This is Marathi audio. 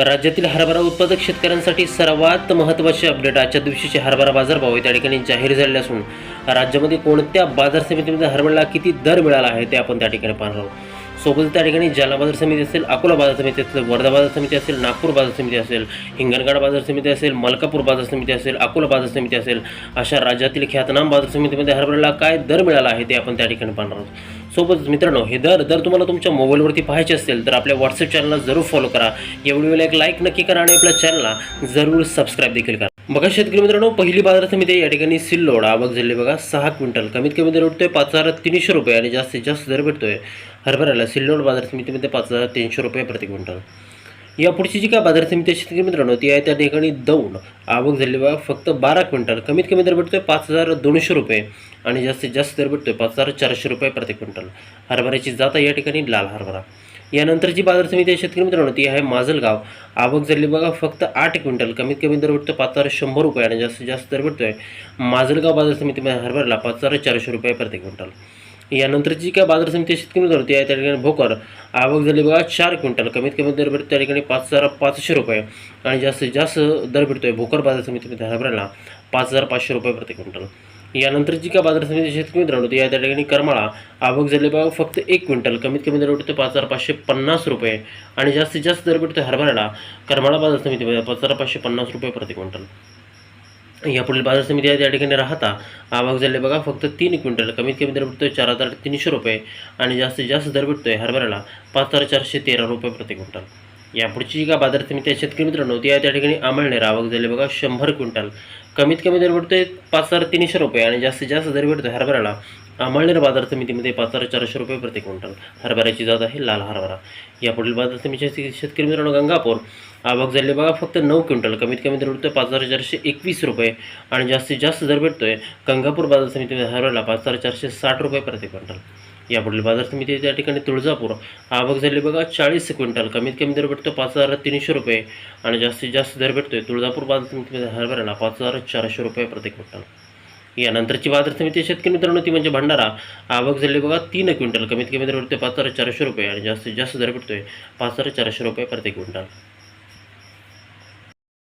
राज्यातील हरभरा उत्पादक शेतकऱ्यांसाठी सर्वात महत्त्वाचे अपडेट आजच्या दिवशीचे हरभरा बाजारभाव त्या ठिकाणी जाहीर झाले असून राज्यामध्ये कोणत्या बाजार समितीमध्ये हरभऱ्याला किती दर मिळाला आहे ते आपण त्या ठिकाणी पाहणार आहोत. सोबत त्या ठिकाणी जालना बाजार समिती असेल अकोला बाजार समिती असेल वर्धा बाजार समिती असेल नागपूर बाजार समिती असेल हिंगणघाट बाजार समिती असेल मलकापूर बाजार समिती असेल अकोला बाजार समिती असेल अशा राज्यातील ख्यातनाम बाजार समितीमध्ये हरभऱ्याला काय दर मिळाला आहे ते आपण त्या ठिकाणी पाहणार आहोत. सोबतच मित्रांनो हे दर जर तुम्हाला तुमच्या मोबाईलवरती पाहायचे असेल तर आपल्या व्हॉट्सअप चॅनलला जरूर फॉलो करा. या व्हिडिओला एक लाईक नक्की करा आणि आपल्या चॅनलला जरूर सबस्क्राईब देखील करा. बघा शेतकरी मित्रांनो पहिली बाजार समिती आहे या ठिकाणी सिल्लोड आवक झाली बघा सहा क्विंटल. कमीत कमी दर भेटतोय पाच हजार तीनशे रुपये आणि जास्तीत जास्त दर भेटतोय हरभऱ्याला. सिल्लोड बाजार समितीमध्ये पाच हजार तीनशे रुपये प्रति क्विंटल. या पुढची जी काय बाजार समिती आहे शेतकरी मित्रांनो ती आहे त्या ठिकाणी दौंड. आवक झाली बघा फक्त बारा क्विंटल. कमीत कमी दर भेटतोय पाच हजार दोनशे रुपये आणि जास्तीत जास्त दर भेटतोय पाच हजार चारशे रुपये प्रति क्विंटल. हरभऱ्याची जात आहे या ठिकाणी लाल हरभरा. यानंतरची बाजार समिती आहे शेतकरी मित्रांनो ती आहे माजलगाव. आवक झाली बघा फक्त आठ क्विंटल. कमीत कमी दर भेटतो पाच हजार शंभर रुपये आणि जास्तीत जास्त दर भेटतोय माजलगाव बाजार समितीमध्ये हरभरला पाच हजार चारशे रुपये प्रति क्विंटल. यानंतरची काय बाजार समिती शेतकरी मित्रांनो ती आहे त्या ठिकाणी भोकर. आवक झाली बघा चार क्विंटल. कमीत कमी दर भेटतो त्या ठिकाणी पाच हजार पाचशे रुपये आणि जास्तीत जास्त दर भेटतोय भोकर बाजार समितीमध्ये हरभऱ्याला पाच हजार पाचशे रुपये प्रति क्विंटल. यानंतर जी का बाजार समिती शेतकरी मित्रांनो या त्या ठिकाणी करमाळा आवक झाले बघा फक्त एक क्विंटल कमीत कमी दर भेटतो पाच हजार पाचशे पन्नास रुपये. आणि जास्तीत जास्त दर भेटतो हरभऱ्याला करमाळा बाजार समितीमध्ये पाच हजार पाचशे पन्नास रुपये प्रति क्विंटल. यापुढील बाजार समिती आहे त्या ठिकाणी राहता आवक झाले बघा फक्त तीन क्विंटल कमीत कमी दर भेटतोय चार हजार तीनशे रुपये. आणि जास्तीत जास्त दर भेटतोय हरभऱ्याला पाच हजार चारशे तेरा रुपये प्रति क्विंटल. यापुढची जी का बाजार समिती आहे शेतकरी मित्रांनो ती आहे त्या ठिकाणी आमळनेर आवक झाली बघा शंभर क्विंटल. कमीत कमी दर भेटतोय पाच हजार तीनशे रुपये आणि जास्तीत जास्त दर भेटतो हरभऱ्याला. अमळनेर बाजार समितीमध्ये पाच हजार चारशे रुपये प्रति क्विंटल. हरभऱ्याची जात आहे लाल हरभरा. यापुढील बाजार समितीचे शेतकरी मित्रांनो गंगापूर. आवक झाली बघा फक्त नऊ क्विंटल. कमीत कमी दर भेटतोय पाच हजार चारशे एकवीस रुपये आणि जास्तीत जास्त दर भेटतोय गंगापूर बाजार समितीमध्ये हरभऱ्याला पाच हजार चारशे साठ रुपये प्रति क्विंटल. यापुढील बाजार समिती त्या ठिकाणी तुळजापूर आवक झाली बघा चाळीस क्विंटल. कमीत कमी दर भेटतो पाच हजार तीनशे रुपये आणि जास्तीत जास्त दर भेटतोय तुळजापूर बाजार समितीमध्ये हरभऱ्याला पाच हजार चारशे रुपये प्रति क्विंटल. यानंतरची बाजार समिती शेतकरी मित्रांनो ती म्हणजे भंडारा. आवक झाली बघा तीन क्विंटल. कमीत कमी दर भेटतोय पाच हजार चारशे रुपये आणि जास्तीत जास्त दर भेटतोय पाच हजार चारशे रुपये प्रति क्विंटल.